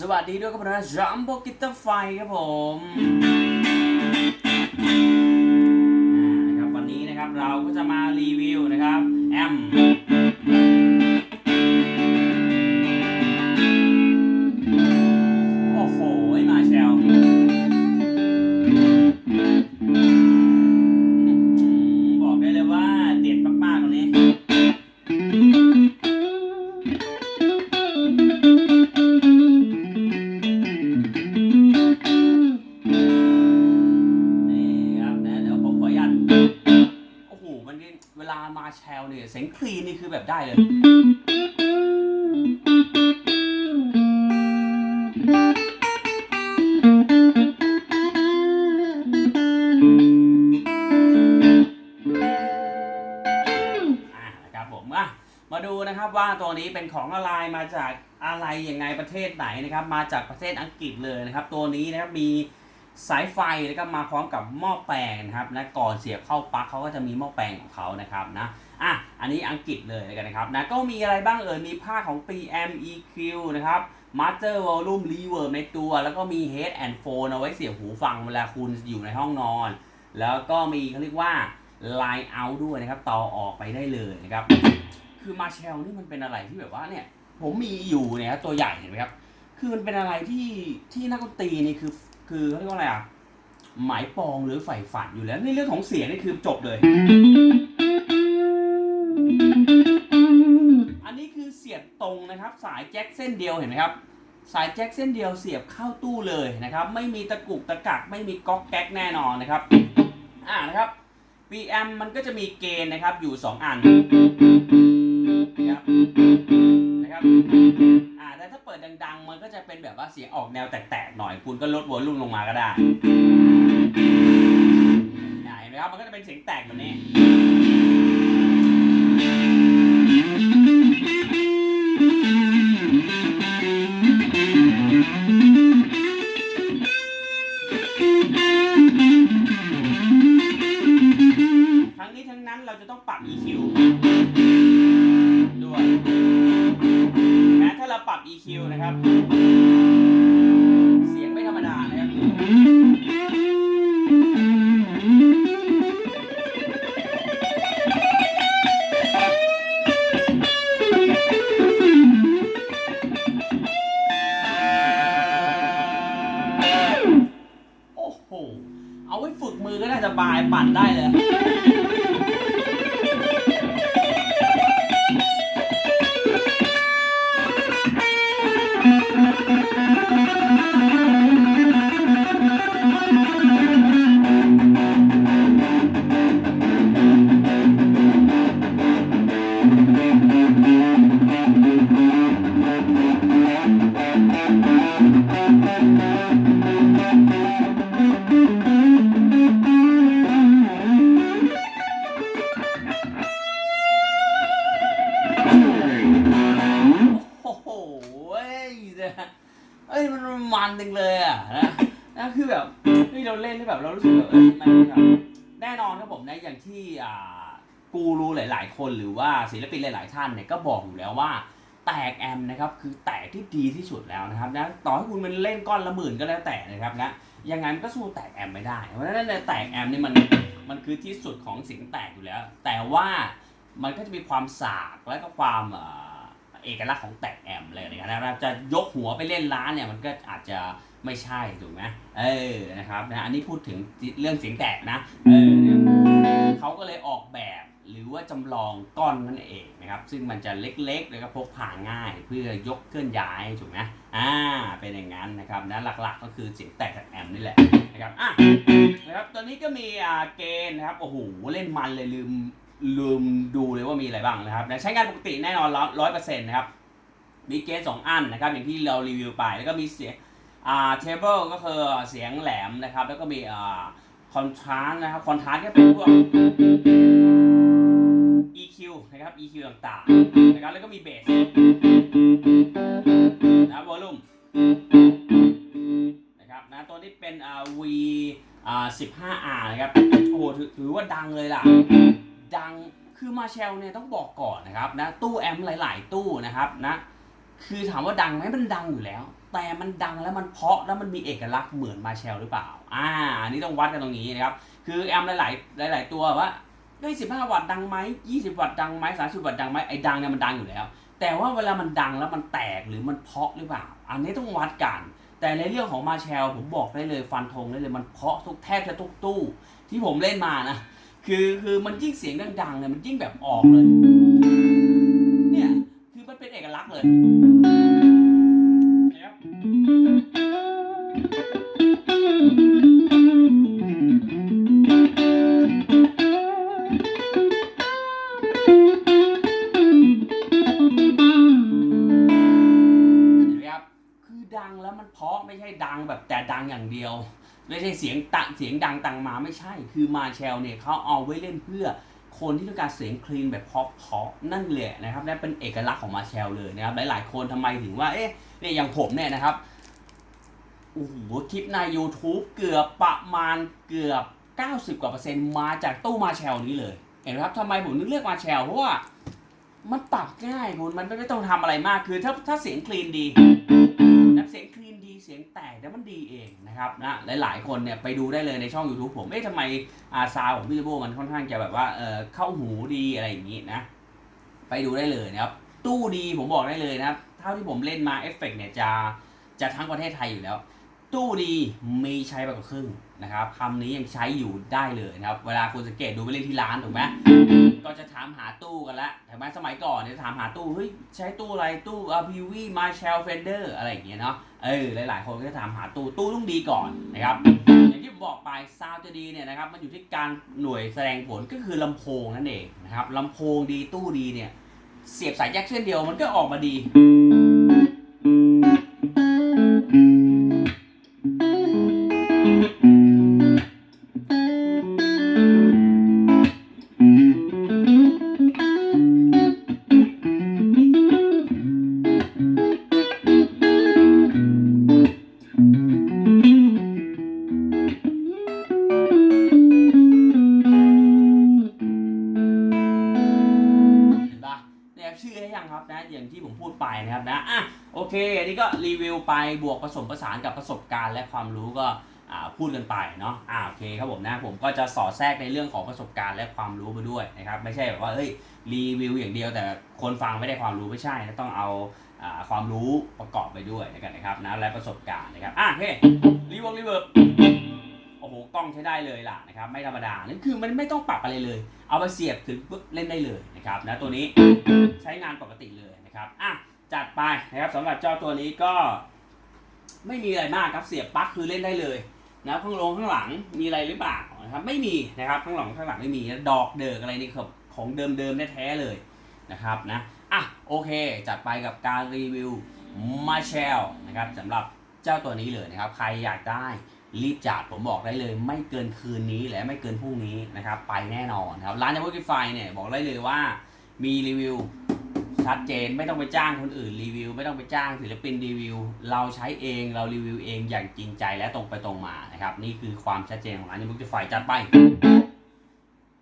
สวัสดีด้วยครับผมนะรัมโบกิตเตอร์ไฟครับผมนะครับวันนี้นะครับเราก็จะมารีวิวนะครับแอม นี่ยเสียงคลีนนี่คือแบบได้เลยนะครับผมอะมาดูนะครับว่าตัวนี้เป็นของอะไรมาจากอะไรยังไงประเทศไหนนะครับ มาจากประเทศอังกฤษเลยนะครับ ตัวนี้นะครับมี สายไฟนะครับมาพร้อมกับหม้อแปลงนะครับนะก่อนเสียบเข้าปลั๊กเขาก็จะมีหม้อแปลงของเขานะครับนะอะอันนี้อังกฤษเลยกันนะครับนะก็มีอะไรบ้างเอ่ยมีผ้าของ PM EQ นะครับ Master Volume Reverb ในตัว แล้วก็มี Head and Phone เอาไว้เสียบหูฟังเวลาคุณอยู่ในห้องนอน แล้วก็มีเขาเรียกว่า Line Out ด้วยนะครับต่อออกไปได้เลยนะครับ คือมาเชลนี่มันเป็นอะไรที่แบบว่าเนี่ยผมมีอยู่เนี่ยตัวใหญ่เห็นไหมครับคือมันเป็นอะไรที่ที่นักดนตรีนี่คือ คือเขาเรียกว่าอะไรอะ หมายปองหรือใฝ่ฝันอยู่แล้วในเรื่องของเสียงนี่คือจบเลย อันนี้คือเสียบตรงนะครับ สายแจ็คเส้นเดียวเห็นไหมครับ สายแจ็คเส้นเดียวเสียบเข้าตู้เลยนะครับ ไม่มีตะกุกตะกักไม่มีก๊อกแก๊กแน่นอนนะครับ อ่านะครับ PM มันก็จะมีเกณฑ์นะครับอยู่ 2 อันนะครับนะครับ ปิดดัง ๆ มันก็จะเป็นแบบว่าเสียงออกแนวแตกๆหน่อย คุณก็ลดวอลลุ่มลงมาก็ได้เห็นไหมครับมันก็จะเป็นเสียงแตกแบบนี้ ปั่นได้เลย เอ้ยมันมันจริงเลยอะนะนะคือแบบเฮ้ยเราเล่นที่แบบเรารู้สึกแบบเอ้ยมันแบบแน่นอนครับผมนะอย่างที่อ่ากูรูหลาย ๆ คนหรือว่าศิลปินหลาย ๆ ท่านเนี่ยก็บอกอยู่แล้วว่าแตกแอมนะครับคือแตกที่ดีที่สุดแล้วนะครับนะต่อให้คุณมันเล่นก้อนละหมื่นก็แล้วแต่นะครับนะยังไงมันก็สู้แตกแอมไม่ได้ เพราะฉะนั้นในแตกแอมนี่มันมันคือที่สุดของเสียงแตกอยู่แล้ว แต่ว่ามันก็จะมีความสากและก็ความเอ่อ เอกลักษณ์ของแตกแอมอะไรอย่างเงี้ยนะครับจะยกหัวไปเล่นร้านเนี่ยมันก็อาจจะไม่ใช่ถูกไหมเออนะครับนะอันนี้พูดถึงเรื่องเสียงแตกนะเออเขาก็เลยออกแบบหรือว่าจำลองก้อนนั่นเองนะครับ ซึ่งมันจะเล็กๆแล้วก็พกพาง่ายเพื่อยกเคลื่อนย้ายถูกไหมอ่าเป็นอย่างนั้นนะครับนะหลักๆก็คือเสียงแตกจากแอมนี่แหละนะครับอะนะครับตัวนี้ก็มีอ่าเกณฑ์นะครับโอ้โหเล่นมันเลยลืม ลืมดูเลยว่ามีอะไรบ้างนะครับใช้งานปกติแน่นอนร้อยเปอร์เซ็นต์นะครับ มีเกณฑ์สองอันนะครับ อย่างที่เรารีวิวไป แล้วก็มีเสียงอ่าเทเบิลก็คือเสียงแหลมนะครับ แล้วก็มีอ่าคอนทราสนะครับ คอนทราสก็เป็นพวก EQ นะครับ EQ ต่างๆนะครับ แล้วก็มีเบสนะวอลลุ่มนะครับนะตัวนี้เป็นอ่า V อ่า 15R นะครับ โอ้โหถือถือว่าดังเลยล่ะ ดังคือมาเชลเนี่ยต้องบอกก่อนนะครับนะตู้แอมหลาย ๆ ตู้นะครับนะคือถามว่าดังไหมมันดังอยู่แล้ว แต่มันดังแล้วมันเพาะแล้วมันมีเอกลักษณ์เหมือนมาแชลหรือเปล่าอ่าอันนี้ต้องวัดกันตรงนี้นะครับคือแอมหลาย ๆ หลาย ๆ ตัวว่าเฮ้ย15วัตต์ดังไหม20วัตต์ดังไหม30วัตต์ดังไหมไอ้ดังเนี่ยมันดังอยู่แล้ว แต่ว่าเวลามันดังแล้วมันแตกหรือมันเพาะหรือเปล่า อันนี้ต้องวัดกัน แต่ในเรื่องของมาแชลผมบอกได้เลยฟันธงได้เลยมันเพาะทุกแทบจะทุกตู้ ที่ผมเล่นมานะ คือคือมันยิ่งเสียงดังๆเนี่ยมันยิ่งแบบออกเลย เนี่ย คือมันเป็นเอกลักษณ์เลยเห็นไหมครับคือดังแล้วมันเพาะไม่ใช่ดังแบบแต่ดังอย่างเดียว ไม่ใช่เสียงตะเสียงดังตังมาไม่ใช่ คือมาแชลเนี่ยเขาเอาไว้เล่นเพื่อคนที่ต้องการเสียงคลีนแบบเพาะๆนั่นแหละนะครับนั่นเป็นเอกลักษณ์ของมาแชลเลยนะครับ หลายๆ คนทำไมถึงว่าเอ๊ะเนี่ยอย่างผมเนี่ยนะครับโอ้โหคลิปใน YouTube เกือบประมาณเกือบ 90 กว่าเปอร์เซ็นต์มาจากตู้มาแชลนี้เลย เห็นไหมครับทำไมผมนึกเลือกมาแชลเพราะว่ามันปรับง่ายคุณมันไม่ต้องทำอะไรมากคือถ้าถ้าเสียงคลีนดีนะเสียงคลีน ดีเสียงแตกแล้วมันดีเองนะครับนะหลายๆคนเนี่ยไปดูได้เลยในช่อง YouTube ผม เอ๊ะทำไมอาซาวของพี่โบมันค่อนข้างจะแบบว่าเออเข้าหูดีอะไรอย่างนี้นะ ไปดูได้เลยนะครับ ตู้ดีผมบอกได้เลยนะครับ เท่าที่ผมเล่นมาเอฟเฟกต์เนี่ยจะจะทั้งประเทศไทยอยู่แล้ว ตู้ดีมีใช้ไปกว่าครึ่งนะครับคำนี้ยังใช้อยู่ได้เลยนะครับ เวลาคุณสังเกตดูไปเล่นที่ร้านถูกไหม ก็จะถามหาตู้กันละแต่มาสมัยก่อนเนี่ยถามหาตู้เฮ้ยใช้ตู้อะไรตู้ RPV Marshall Fender อะไรอย่างเงี้ยเนาะเออหลายๆ คนก็จะถามหาตู้ตู้ต้องดีก่อนนะครับอย่างที่ผมบอกไปซาวจะดีเนี่ยนะครับมันอยู่ที่การหน่วยแสดงผลก็คือลำโพงนั่นเองนะครับลำโพงดีตู้ดีเนี่ยเสียบสายแจ็คเส้นเดียวมันก็ออกมาดี เคอันนี้ก็รีวิวไปบวกผสมผสานกับประสบการณ์และความรู้ก็พูดกันไปเนาะอ่าโอเคครับผมนะผมก็จะสอดแทรกในเรื่องของประสบการณ์และความรู้ไปด้วยนะครับไม่ใช่แบบว่าเฮ้ยรีวิวอย่างเดียว แต่คนฟังไม่ได้ความรู้ไม่ใช่นะต้องเอาอความรู้ประกอบไปด้วยนะครับนะครับนะและประสบการณ์นะครับอะโอเครีวิวรีเวิร์บโอ้โหกล้องใช้ได้เลยล่ะนะครับไม่ธรรมดานั่นคือมันไม่ต้องปรับอะไรเลย เอาไปเสียบถึงปุ๊บเล่นได้เลยนะครับนะตัวนี้ใช้งานปกติเลยนะครับอะ จัดไปนะครับสำหรับเจ้าตัวนี้ก็ ไม่มีอะไรมากครับเสียบปลั๊กคือเล่นได้เลยนะข้างลงข้างหลังมีอะไรหรือเปล่านะครับไม่มีนะครับข้างหลังข้างหลังไม่มีดอกเดิกอะไรนี่ครับของเดิมๆแท้ๆเลยนะครับนะอะโอเค จัดไปกับการรีวิวมาเชลนะครับสำหรับเจ้าตัวนี้เลยนะครับ ใครอยากได้รีบจัดผมบอกได้เลย ไม่เกินคืนนี้และไม่เกินพรุ่งนี้นะครับ ไปแน่นอนครับร้านยามุกิไฟเนี่ยบอกได้เลยว่ามีรีวิว ชัดเจนไม่ต้องไปจ้างคนอื่นรีวิว ไม่ต้องไปจ้างศิลปินรีวิว เราใช้เองเรารีวิวเองอย่างจริงใจและตรงไปตรงมานะครับ นี่คือความชัดเจนของร้านยามุกิไฟจัดไป